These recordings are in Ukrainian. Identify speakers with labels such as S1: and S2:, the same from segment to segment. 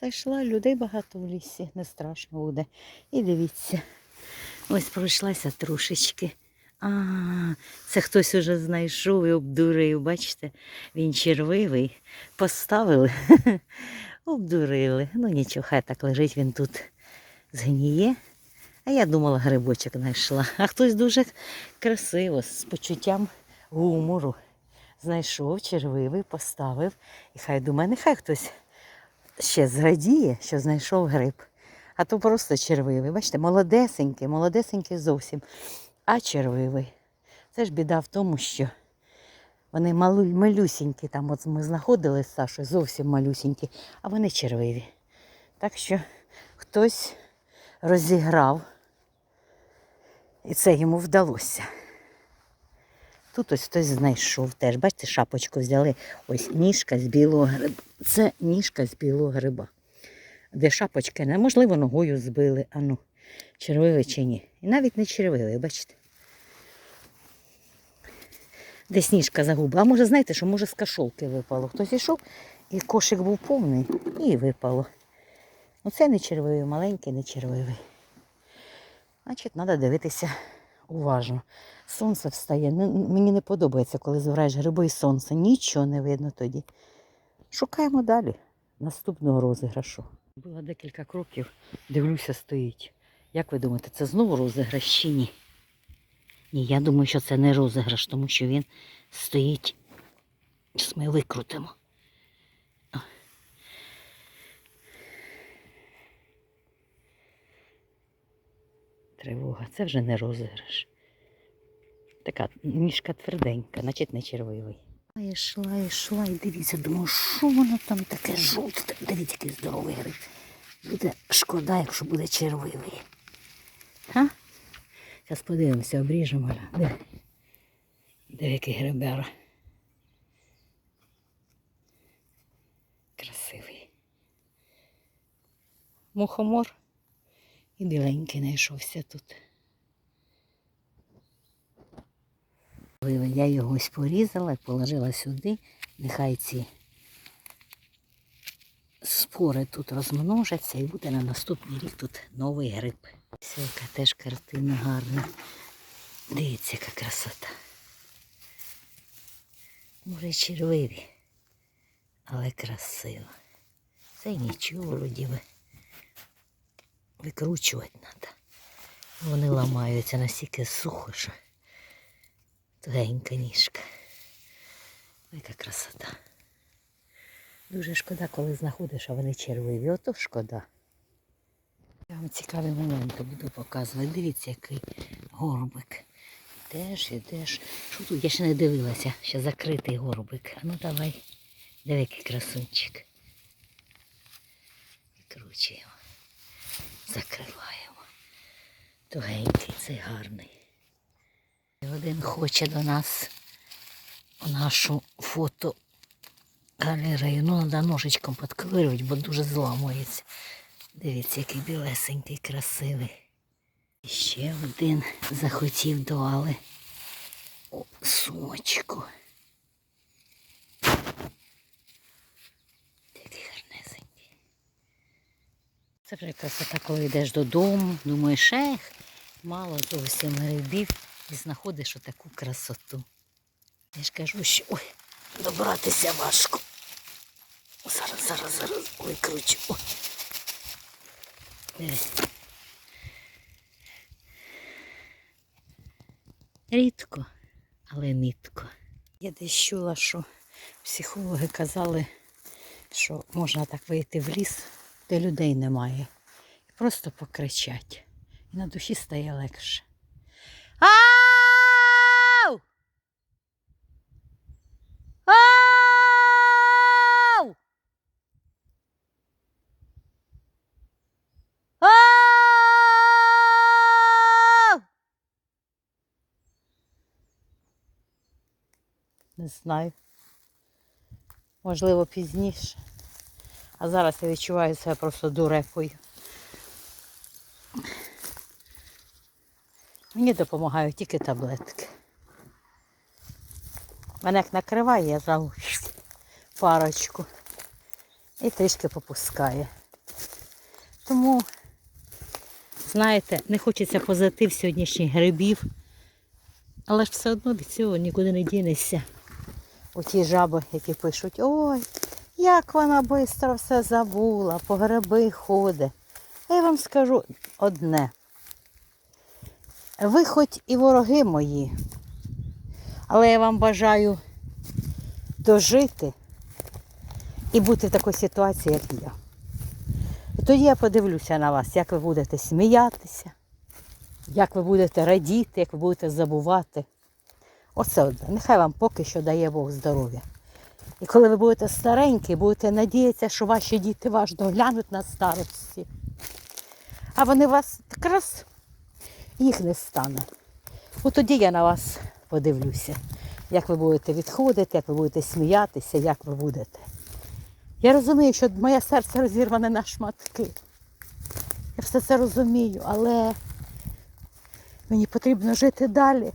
S1: Зайшла, людей багато в лісі, не страшно буде. І дивіться, ось пройшлася трошечки. А, це хтось уже знайшов і обдурив. Бачите, він червивий. Поставили, обдурили. Ну нічого, хай так лежить, він тут згніє. А я думала, грибочок знайшла. А хтось дуже красиво, з почуттям гумору. Знайшов червивий, поставив. І хай думає, нехай хтось ще зрадіє, що знайшов гриб. А то просто червивий. Бачите, молодесенький, молодесенький зовсім. А червивий. Це ж біда в тому, що вони малу, малюсінькі, там от ми знаходили з Сашою, зовсім малюсінькі, а вони червиві. Так що хтось розіграв, і це йому вдалося. Тут ось хтось знайшов теж. Бачите, шапочку взяли. Ось ніжка з білого гриба. Це ніжка з білого гриба. Де шапочки неможливо ногою збили. Ану, червивий чи ні. І навіть не червивий, бачите. Десь ніжка загубила. А може, знаєте, що може з кашолки випало. Хтось йшов, і кошик був повний, і випало. Оце не червивий, маленький, не червивий. Значить, треба дивитися уважно. Сонце встає. Мені не подобається, коли збираєш гриби і сонце. Нічого не видно тоді. Шукаємо далі наступного розіграшу. Було декілька кроків, дивлюся, стоїть. Як ви думаєте, це знову розіграш чи ні? Ні, я думаю, що це не розіграш, тому що він стоїть. Зараз ми викрутимо. Тривога, це вже не розіграш. Така ніжка тверденька, значить не червивий. Я йшла, йшла і дивіться, думаю, що воно там таке жовте. Дивіться, який здоровий гриб. Буде шкода, якщо буде червивий. А? Зараз подивимося, обріжемо. Де? Де який грибера. Красивий. Мухомор і біленький знайшовся тут. Я його ось порізала, положила сюди. Нехай ці спори тут розмножаться і буде на наступний рік тут новий гриб. Ось яка теж картина гарна. Дивіться, яка красота. Може червиві, але красиво. Це нічого вроді. Викручувати треба. Вони ламаються настільки сухо, що тугенька ніжка. Ой, яка красота. Дуже шкода, коли знаходиш, а вони червиві. Ото шкода. Я вам цікаві моменти буду показувати. Дивіться, який горбик. Ідеш, ідеш. Що тут? Я ще не дивилася, ще закритий горбик. А ну давай. Диви, який красунчик. Відкручуємо. Закриваємо. Тугенький, цей гарний. Один хоче до нас у нашу фотогалерею. Ну, треба ножичком підковирювати, бо дуже зламується. Дивіться, який білесенький, красивий. І ще один захотів до Али сумочку. Це вже красота, коли йдеш додому, думаєш, ех, мало зовсім грибів і знаходиш отаку красоту. Я ж кажу, що ой, добратися важко. Зараз, зараз, зараз. Ой. Дивись. Рідко, але нитко. Я десь чула, що психологи казали, що можна так вийти в ліс, де людей немає. Просто покричать. І на душі стає легше. Ау! Ау! Ау! Не знаю. Можливо, пізніше. А зараз я відчуваю себе просто дурепою. Мені допомагають тільки таблетки. Мене як накриває, я зразу парочку і трішки попускає. Тому, знаєте, не хочеться позитив сьогоднішніх грибів, але ж все одно від цього нікуди не дінешся. Оті жаби, які пишуть, ой, як вона швидко все забула, по гриби ходить. Я вам скажу одне. Ви хоч і вороги мої, але я вам бажаю дожити і бути в такій ситуації, як я. І тоді я подивлюся на вас, як ви будете сміятися, як ви будете радіти, як ви будете забувати. Оце одне. Нехай вам поки що дає Бог здоров'я. І коли ви будете старенькі, будете надіятися, що ваші діти вас доглянуть на старості. А вони вас якраз їх не стане. От тоді я на вас подивлюся, як ви будете відходити, як ви будете сміятися, як ви будете. Я розумію, що моє серце розірване на шматки. Я все це розумію, але мені потрібно жити далі.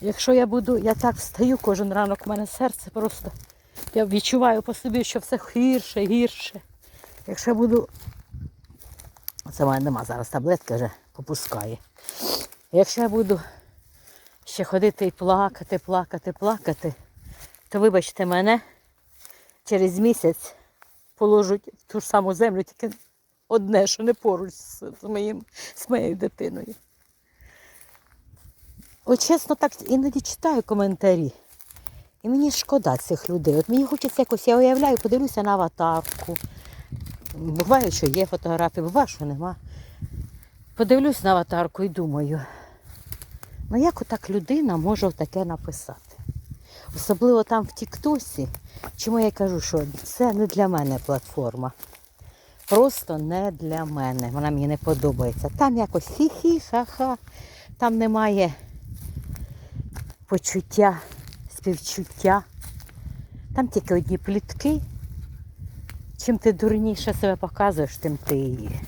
S1: Якщо я буду, я так встаю кожен ранок, у мене серце просто. Я відчуваю по собі, що все гірше, гірше. Якщо я буду. Це в мене нема зараз таблетки вже попускає. Якщо я буду ще ходити і плакати, плакати, плакати, то вибачте мене, через місяць положуть в ту ж саму землю, тільки одне, що не поруч з, моїм, з моєю дитиною. От чесно, так іноді читаю коментарі. І мені шкода цих людей. От мені хочеться якось, я уявляю, подивлюся на аватарку. Буває, що є фотографії, буває, що нема. Подивлюсь на аватарку і думаю, ну як отак людина може таке написати? Особливо там в Тіктосі, чому я кажу, що це не для мене платформа. Просто не для мене. Вона мені не подобається. Там якось хі-хі, ха-ха, там немає почуття, співчуття. Там тільки одні плітки. Чим ти дурніше себе показуєш, тим ти її.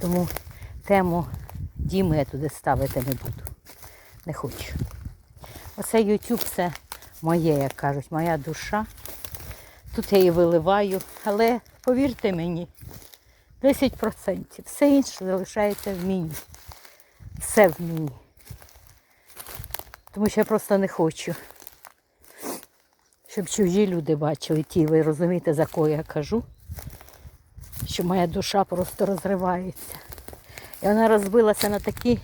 S1: Тому тему Діми я туди ставити не буду. Не хочу. Оце YouTube це моє, як кажуть, моя душа. Тут я її виливаю, але повірте мені, 10%. Все інше залишається в мені. Все в мені. Тому що я просто не хочу, щоб чужі люди бачили ті, ви розумієте, за кого я кажу, що моя душа просто розривається. І вона розбилася на такі,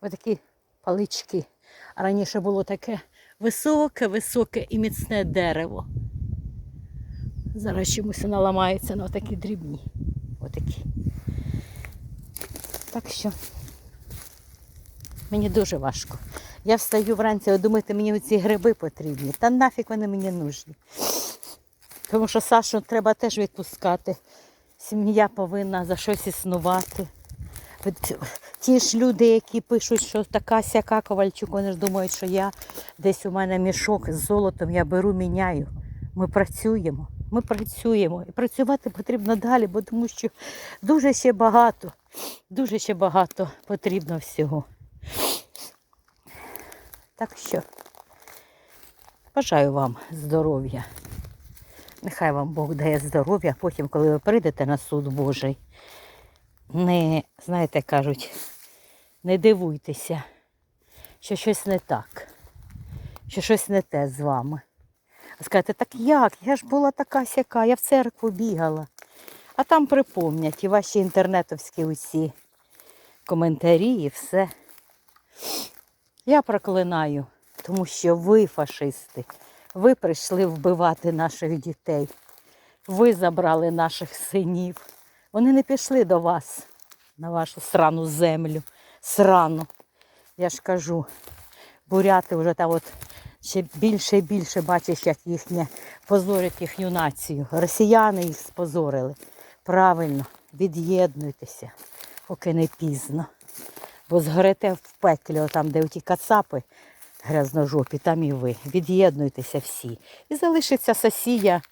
S1: отакі палички. А раніше було таке високе, високе і міцне дерево. Зараз чомусь вона ламається на такі дрібні. Отакі. Так що мені дуже важко. Я встаю вранці, ви думаєте, мені ці гриби потрібні. Та нафіг вони мені нужні. Тому що Сашу треба теж відпускати. Сім'я повинна за щось існувати. Ті ж люди, які пишуть, що така сяка Ковальчук, вони ж думають, що я десь у мене мішок з золотом, я беру, міняю. Ми працюємо. Ми працюємо. І працювати потрібно далі, бо тому що дуже ще багато, дуже ще багато потрібно всього. Так що бажаю вам здоров'я. Нехай вам Бог дає здоров'я, потім, коли ви прийдете на суд Божий, не, знаєте, кажуть, не дивуйтеся, що щось не так, що щось не те з вами. А скажете, так як? Я ж була така сяка, я в церкву бігала. А там припомнять і ваші інтернетовські усі коментарі і все. Я проклинаю, тому що ви, фашисти, ви прийшли вбивати наших дітей. Ви забрали наших синів. Вони не пішли до вас на вашу срану землю. Срану. Я ж кажу, буряти вже там от ще більше і більше бачиш, як їхнє позорять їхню націю. Росіяни їх спозорили. Правильно, від'єднуйтеся, поки не пізно. Бо згорите в пеклі, там, де ті кацапи грязножопі, там і ви. Від'єднуйтеся всі. І залишиться сосія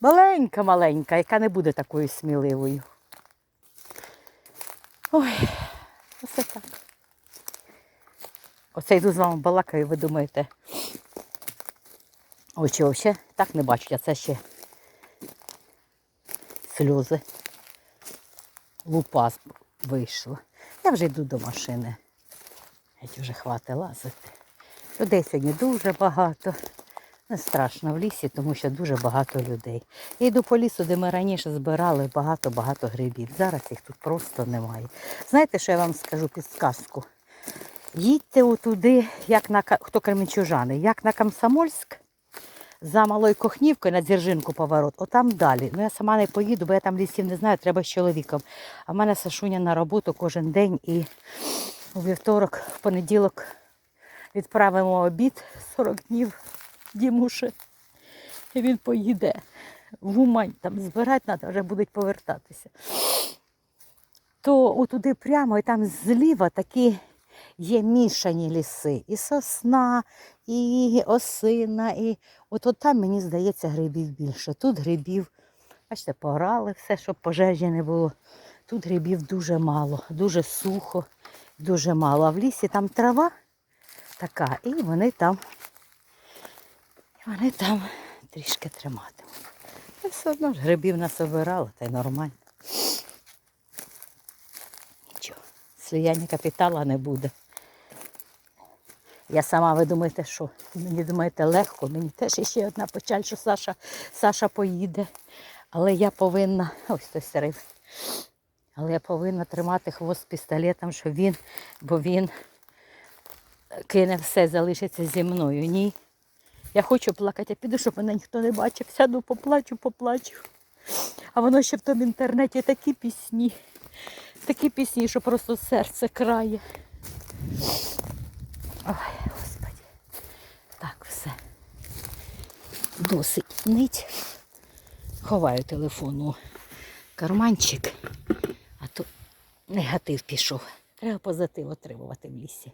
S1: маленька-маленька, яка не буде такою сміливою. Ой, оце так. Оце йду з вами балакаю, ви думаєте. Очі взагалі так не бачать, а це ще сльози. лупа вийшла. Я вже йду до машини. Геть вже хватить лазити. Людей сьогодні дуже багато. Не страшно в лісі, тому що дуже багато людей. Я йду по лісу, де ми раніше збирали багато-багато грибів. Зараз їх тут просто немає. Знаєте, що я вам скажу підсказку? Їдьте отуди, як на хто кременчужани, як на Комсомольськ, за малою Кохнівкою на Дзержинку поворот, отам далі. Ну я сама не поїду, бо я там лісів не знаю, треба з чоловіком. А в мене Сашуня на роботу кожен день і у вівторок, в понеділок відправимо обід 40 днів Дімуші. І він поїде в Умань, там збирати треба, вже будуть повертатися. То отуди прямо і там зліва такі є мішані ліси. І сосна, і осина, і от, от там, мені здається, грибів більше. Тут грибів, бачите, порали все, щоб пожежі не було. Тут грибів дуже мало, дуже сухо, дуже мало. А в лісі там трава така, і вони там, і вони там трішки триматимуть. Все одно ж грибів насобирали, та й нормально. Нічого, сліяння капітала не буде. Я сама, ви думаєте, що? Мені думаєте, легко, мені теж ще одна печаль, що Саша, Саша поїде. Але я повинна, ось той сирив. Але я повинна тримати хвост пістолетом, що він, бо він кине все, залишиться зі мною. Ні. Я хочу плакати, я піду, щоб мене ніхто не бачив. Сяду, поплачу, поплачу. А воно ще в тому інтернеті такі пісні, такі пісні, що просто серце крає. Ой, господи. Так, все. Досить нить. Ховаю телефон у карманчик, а то негатив пішов. Треба позитив отримувати в лісі.